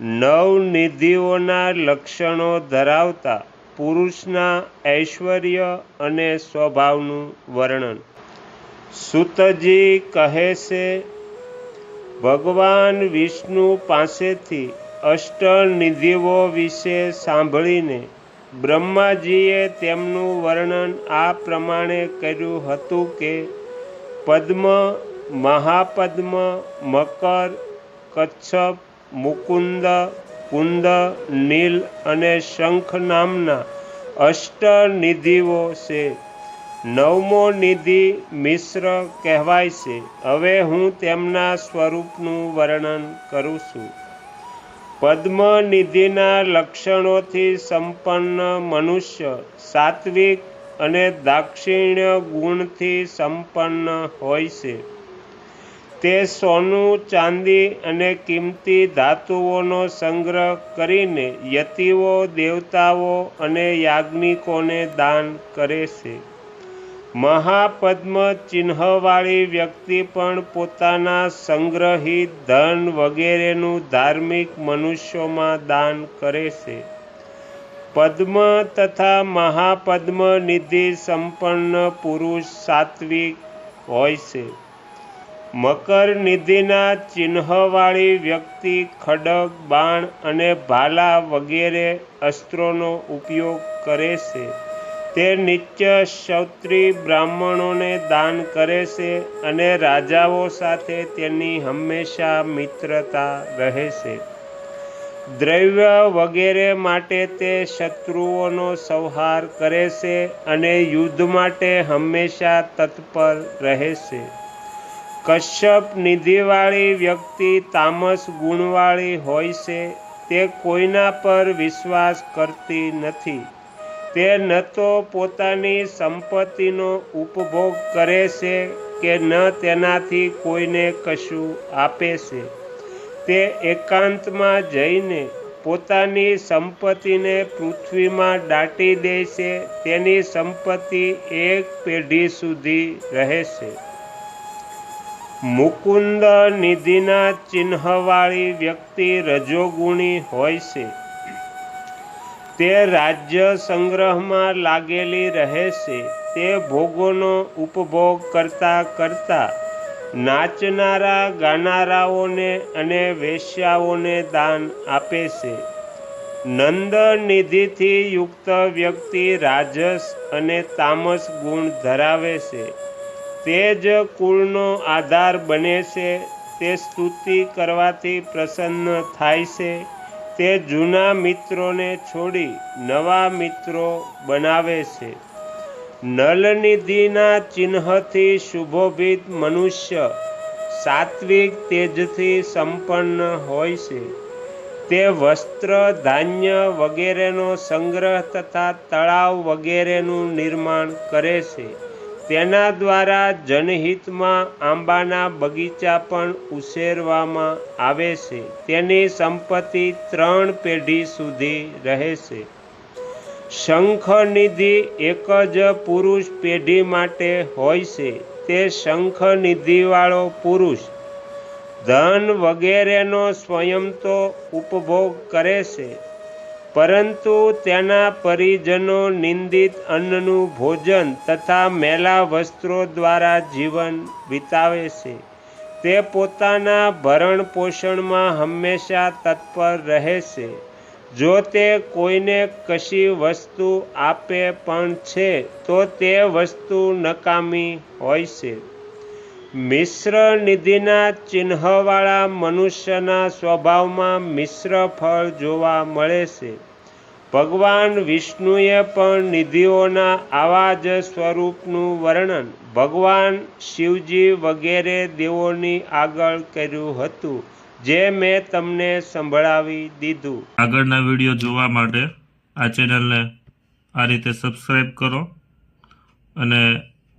નવનિધિઓના લક્ષણો ધરાવતા પુરુષના ઐશ્વર્ય અને સ્વભાવનું વર્ણન. સુતજી કહે છે, ભગવાન વિષ્ણુ પાસેથી અષ્ટનિધિઓ વિશે સાંભળીને બ્રહ્માજીએ તેમનું વર્ણન આ પ્રમાણે કર્યું હતું કે, પદ્મ, મહાપદ્મ, મકર, કચ્છપ મુકુંદ, કુંદ, નીલ અને શંખ નામના અષ્ટનિધિઓ છે. નવમો નિધિ મિશ્ર કહેવાય છે. હવે હું તેમના સ્વરૂપનું વર્ણન કરું છું. પદ્મનિધિના લક્ષણોથી સંપન્ન મનુષ્ય સાત્વિક અને દાક્ષિણ્ય ગુણથી સંપન્ન હોય છે. તે સોનું, ચાંદી અને કિંમતી ધાતુઓનો સંગ્રહ કરીને યતિઓ, દેવતાઓ અને યાજ્ઞિકોને દાન કરે છે. મહાપદ્મ ચિહ્નવાળી વ્યક્તિ પણ પોતાના સંગ્રહિત ધન વગેરેનું ધાર્મિક મનુષ્યોમાં દાન કરે છે. પદ્મ તથા મહાપદ્મ નિધિ સંપન્ન પુરુષ સાત્વિક હોય છે. મકર નિધિના ચિહ્નવાળી વ્યક્તિ ખડગ બાણ અને ભાલા વગેરે અસ્ત્રોનો ઉપયોગ કરે છે. તે નિત્ય ક્ષત્રિય બ્રાહ્મણોને દાન કરે છે અને રાજાઓ સાથે તેની હંમેશા મિત્રતા રહે છે. દ્રવ્ય વગેરે માટે તે શત્રુઓનો સંહાર કરે છે અને યુદ્ધ માટે હંમેશા તત્પર રહે છે. કશ્યપ નિધિવાળી વ્યક્તિ તામસ ગુણવાળી હોય છે, તે કોઈના પર વિશ્વાસ કરતી નથી. તે ન તો પોતાની સંપત્તિનો ઉપભોગ કરે છે કે ન તેનાથી કોઈને કશું આપે છે. તે એકાંતમાં જઈને પોતાની સંપત્તિને પૃથ્વીમાં દાટી દે છે, તેની સંપત્તિ એક પેઢી સુધી રહે છે. મુકુંદ નિધિના ચિહ્નવાળી વ્યક્તિ રજોગુણી હોય છે. તે રાજ્ય સંગ્રહમાં લાગેલી રહે છે. તે ભોગોનો ઉપભોગ કરતા કરતા નાચનારા ગાનારાઓને અને વેશ્યાઓને દાન આપે છે. નંદ નિધિથી યુક્ત વ્યક્તિ રાજસ અને તામસ ગુણ ધરાવે છે. તે જ કુળનો આધાર બને છે, તે સ્તુતિ કરવાથી પ્રસન્ન થાય છે. તે જૂના મિત્રોને છોડી નવા મિત્રો બનાવે છે. નલનિધિના ચિહ્નથી શુભોભિત મનુષ્ય સાત્વિક તેજથી સંપન્ન હોય છે. તે વસ્ત્ર, ધાન્ય વગેરેનો સંગ્રહ તથા તળાવ વગેરેનું નિર્માણ કરે છે. તેના દ્વારા જનહિતમાં આંબાના બગીચા પણ ઉછેરવામાં આવે છે. તેની સંપત્તિ ત્રણ પેઢી સુધી રહે છે શંખનિધિ એક જ પુરુષ પેઢી માટે હોય છે. તે શંખનિધિવાળો પુરુષ ધન વગેરેનો સ્વયં તો ઉપભોગ કરે છે. પરંતુ તેના પરિજનો નિંદિત અન્નનું ભોજન તથા મેલા વસ્ત્રો દ્વારા જીવન વિતાવે છે. તે પોતાના ભરણ પોષણમાં હંમેશા તત્પર રહે છે. જો તે કોઈને કશી વસ્તુ આપે પણ છે, તો તે વસ્તુ નકામી હોય છે. મિશ્ર નિધિના ચિહ્નવાળા મનુષ્યના સ્વભાવમાં મિશ્ર ફળ જોવા મળે છે. ભગવાન વિષ્ણુએ પણ નિધિઓના આવા જ સ્વરૂપનું વર્ણન ભગવાન શિવજી વગેરે દેવોની આગળ કર્યું હતું, જે મેં તમને સંભળાવી દીધું. આગળના વીડિયો જોવા માટે આ ચેનલને આ રીતે સબસ્ક્રાઈબ કરો અને